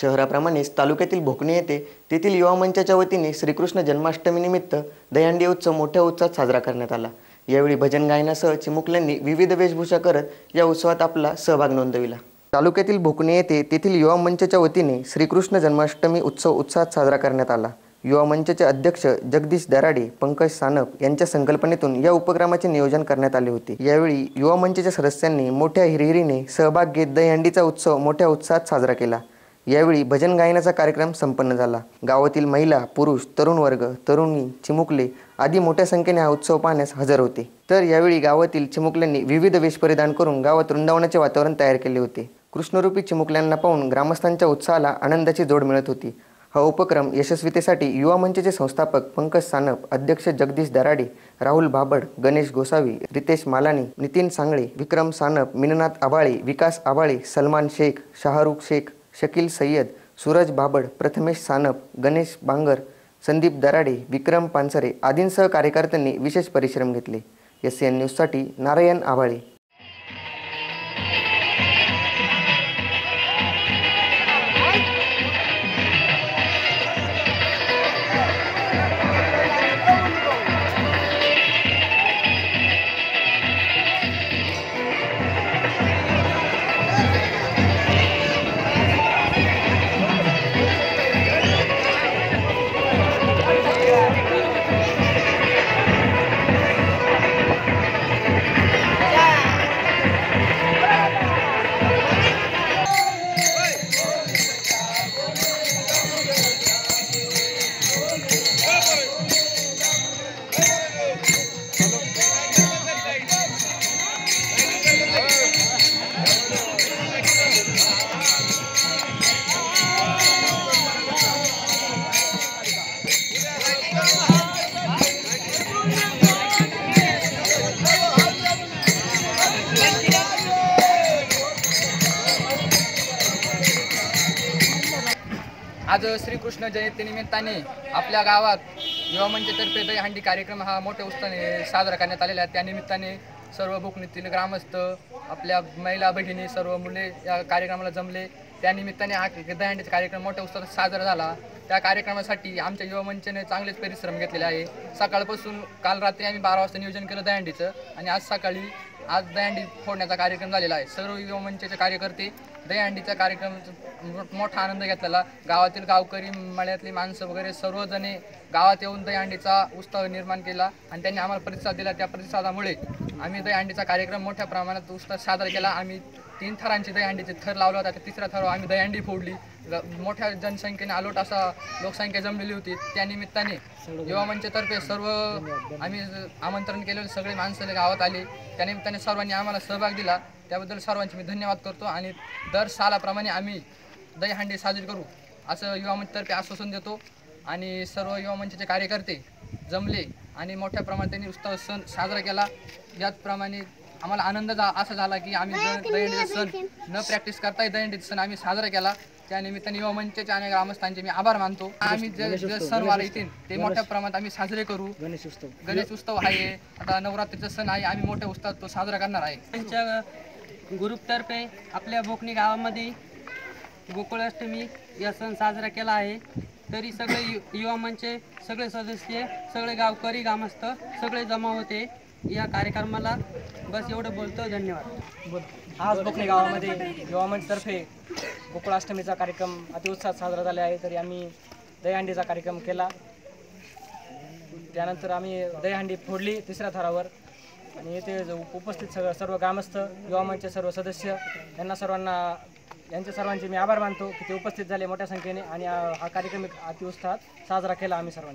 शहराप्रमाणेच तालुक्यातील भोकणी येथे तेथील युवा मंचाच्या वतीने श्रीकृष्ण जन्माष्टमीनिमित्त दहीहंडी उत्सव मोठ्या उत्साहात साजरा करण्यात आला. यावेळी भजन गायनासह चिमुकल्यांनी विविध वेशभूषा करत या उत्सवात आपला सहभाग नोंदविला. तालुक्यातील भोकणे येथे तेथील युवा मंचाच्या वतीने श्रीकृष्ण जन्माष्टमी उत्सव उत्साहात साजरा करण्यात आला. युवा मंचचे अध्यक्ष जगदीश दराडे पंकज सानप यांच्या संकल्पनेतून या उपक्रमाचे नियोजन करण्यात आले होते. यावेळी युवा मंचच्या सदस्यांनी मोठ्या हिरहिरीने सहभाग घेत दहीहंडीचा उत्सव मोठ्या उत्साहात साजरा केला. यावेळी भजन गायनाचा कार्यक्रम संपन्न झाला. गावातील महिला पुरुष तरुण वर्ग तरुणी चिमुकले आदी मोठ्या संख्येने हा उत्सव पाहण्यास हजर होते. तर यावेळी गावातील चिमुकल्यांनी विविध वेश परिधान करून गावात वृंदावनाचे वातावरण तयार केले होते. कृष्णरूपी चिमुकल्यांना पाहून ग्रामस्थांच्या उत्साहाला आनंदाची जोड मिळत होती. हा उपक्रम यशस्वीतेसाठी युवा मंचचे संस्थापक पंकज सानप अध्यक्ष जगदीश दराडे राहुल भाबड गणेश गोसावी रितेश मालानी नितीन सांगळे विक्रम सानप मिननाथ आबाळे विकास आबाळे सलमान शेख शाहरुख शेख शकील सय्यद सूरज बाबड प्रथमेश सानप गणेश बांगर संदीप दराडे विक्रम पानसरे आदींसह कार्यकर्त्यांनी विशेष परिश्रम घेतले. एस एन न्यूजसाठी नारायण आभाळे. आज श्रीकृष्ण जयंतीनिमित्ताने आपल्या गावात युवा मंचतर्फे दहीहंडी कार्यक्रम हा मोठ्या उत्साहाने साजरा करण्यात आलेला आहे. त्यानिमित्ताने सर्व भूकणीतील ग्रामस्थ आपल्या महिला भगिनी सर्व मुले या कार्यक्रमाला जमले. त्यानिमित्ताने हा दहीहंडीचा कार्यक्रम मोठ्या उत्साहात साजरा झाला. त्या कार्यक्रमासाठी आमच्या युवा मंचने चांगलेच परिश्रम घेतलेले आहे. सकाळपासून काल रात्री आम्ही बारा वाजता नियोजन केलं दहीहंडीचं आणि आज सकाळी आज दहीहंडी फोडण्याचा कार्यक्रम झालेला आहे. सर्व युवा मंचाचे कार्यकर्ते दहीहंडीचा कार्यक्रम मोठा आनंद घेतलेला. गावातील गावकरी मळ्यातली माणसं वगैरे सर्वजणे गावात येऊन दहीहंडीचा उत्साह निर्माण केला आणि त्यांनी आम्हाला प्रतिसाद दिला. त्या प्रतिसादामुळे आम्ही दहीहंडीचा कार्यक्रम मोठ्या प्रमाणात उत्साह साजरा केला. आम्ही तीन थरांची दहीहंडीचे थर लावला होता. त्या तिसऱ्या थरावर आम्ही दहीहंडी फोडली. मोठ्या जनसंख्येने आलोट असा लोकसंख्या जमलेली होती. त्या निमित्ताने युवा मंचतर्फे सर्व आम्ही आमंत्रण केलेले सगळे माणसं गावात आले. त्यानिमित्ताने सर्वांनी आम्हाला सहभाग दिला. त्याबद्दल सर्वांचे मी धन्यवाद करतो आणि दर सालाप्रमाणे आम्ही दहीहंडी साजरी करू असं युवा मंचतर्फे आश्वासन देतो. आणि सर्व युवा मंचाचे कार्यकर्ते जमले आणि मोठ्या प्रमाणात त्यांनी उत्सव सण साजरा केला. याचप्रमाणे आम्हाला आनंद झा असा झाला की आम्ही द- दहीहंडीचा सण न प्रॅक्टिस करताही दहीहंडीचा सण आम्ही साजरा केला. त्या निमित्ताने युवा मंचाचे आणि ग्रामस्थांचे मी आभार मानतो. आम्ही जे जे सणवार येतील ते मोठ्या प्रमाणात आम्ही साजरे करू. गणेश उत्सव. गणेश उत्सव आहे. आता नवरात्रीचा सण आहे. आम्ही मोठ्या उत्साहात तो साजरा करणार आहे. त्यांच्या ग्रुपतर्फे आपल्या बोकणी गावामध्ये गोकुळाष्टमी या सण साजरा केला आहे. तरी सगळे यु- युवा मंचचे सगळे सदस्य सगळे गावकरी ग्रामस्थ सगळे जमा होते. या कार्यक्रमाला बस एवढं बोलतो धन्यवाद. आज बोकणे गावामध्ये युवा मंचतर्फे गोकुळाष्टमीचा कार्यक्रम अतिउत्साहात साजरा झाला आहे. तरी आम्ही दहीहंडीचा कार्यक्रम केला. त्यानंतर आम्ही दहीहंडी फोडली तिसऱ्या थरावर. आणि येथे उपस्थित सगळं सर्व ग्रामस्थ युवा मंचचे सर्व सदस्य यांना सर्वांना यांचे सर्वांचे मी आभार मानतो की ते उपस्थित झाले मोठ्या संख्येने आणि हा कार्यक्रम अतिउत्साहात साजरा केला आम्ही सर्वांनी.